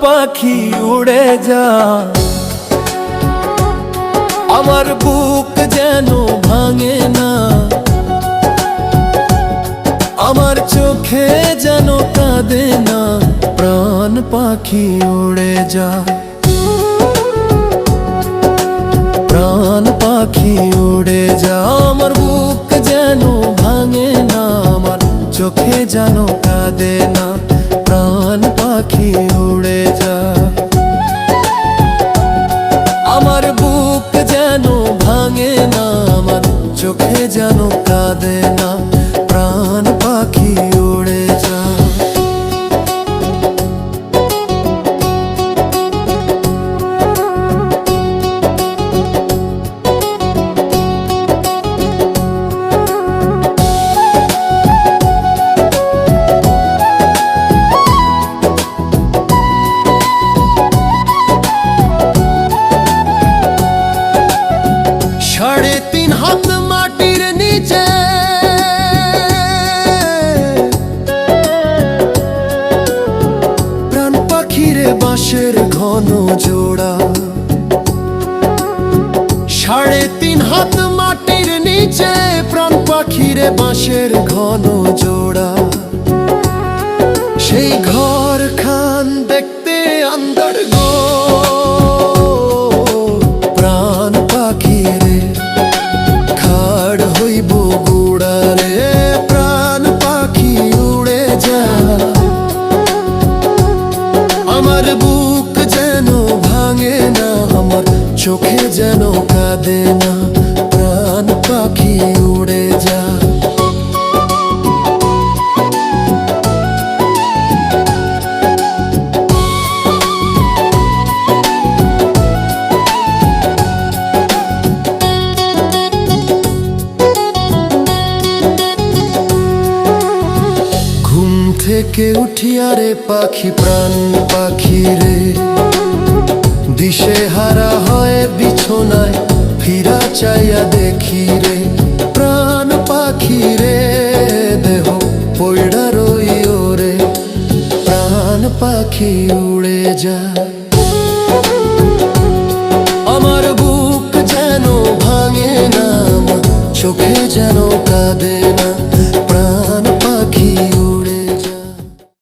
পাখি উড়ে যা। আমার বুক যেন ভাঙে না। আমার চোখে যেন কাঁদে না। প্রাণ পাখি উড়ে যা। প্রাণ পাখি উড়ে যা। আমার বুক যেন ভাঙে না। আমার চোখে যেন কাঁদে না। প্রাণ পাখি উড়ে যা। আমার বুক যেন ভাঙে না আমার চোখে যেন কাঁদে না। বাঁশের ঘন জোড়া। সাড়ে তিন হাত মাটির নিচে প্রাণ পাখিরে বাঁশের ঘন জোড়া। সেই আমার বুক যেন ভাঙে না আমার চোখে যেন কাঁদে থেকে উঠিয়া রে পাখি প্রাণ, পাখি রে। দিশে হারা হয় বিছনায়, ফিরা চাইয়া দেখি রে। প্রাণ পাখি রে, দেহ পয়ডা রইও রে। প্রাণ পাখি উড়ে যায়। আমার বুক যেন ভাঙে না চোখে যেন কাঁদে